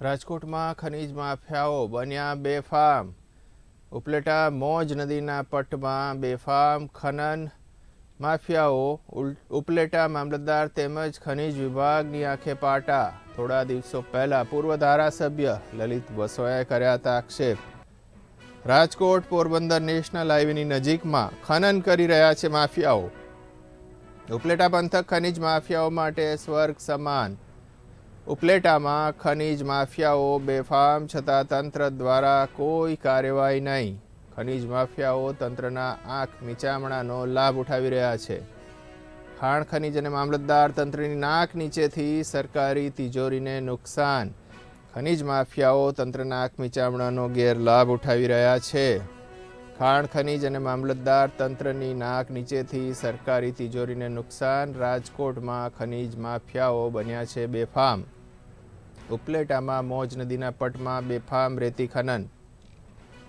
રાજકોટમાં ખનીજ માફિયાઓ બન્યા બેફામ. ઉપલેટા મોજ નદીના પટમાં બેફામ ખનન માફિયાઓ ઉપલેટા મામલતદાર તેમજ ખનીજ વિભાગની આંખે પાટા. થોડા દિવસો પહેલા પૂર્વ ધારાસભ્ય લલિત વસોયાએ કર્યા હતા આક્ષેપ. રાજકોટ પોરબંદર નેશનલ હાઈવેની નજીકમાં ખનન કરી રહ્યા છે માફિયાઓ. ઉપલેટા પંથક ખનીજ માફિયાઓ માટે સ્વર્ગ સમાન. ઉપલેટામાં ખનીજ માફિયાઓ બેફામ છતાં તંત્ર દ્વારા કોઈ કાર્યવાહી નહીં. ખનીજ માફિયાઓ તંત્રના આંખ નીચામણાનો લાભ ઉઠાવી રહ્યા છે. ખાણ ખનીજ અને મામલતદાર તંત્રની નાક નીચેથી સરકારી તિજોરીને નુકસાન. ખનીજ માફિયાઓ તંત્રના આંખ નીચામણાનો ગેરલાભ ઉઠાવી રહ્યા છે. ખાણ ખનીજ અને મામલતદાર તંત્રની નાક નીચેથી સરકારી તિજોરીને નુકસાન. રાજકોટમાં ખનીજ માફિયાઓ બન્યા છે બેફામ. ઉપલેટામાં મોજ નદીના પટમાં બેફામ રેતી ખનન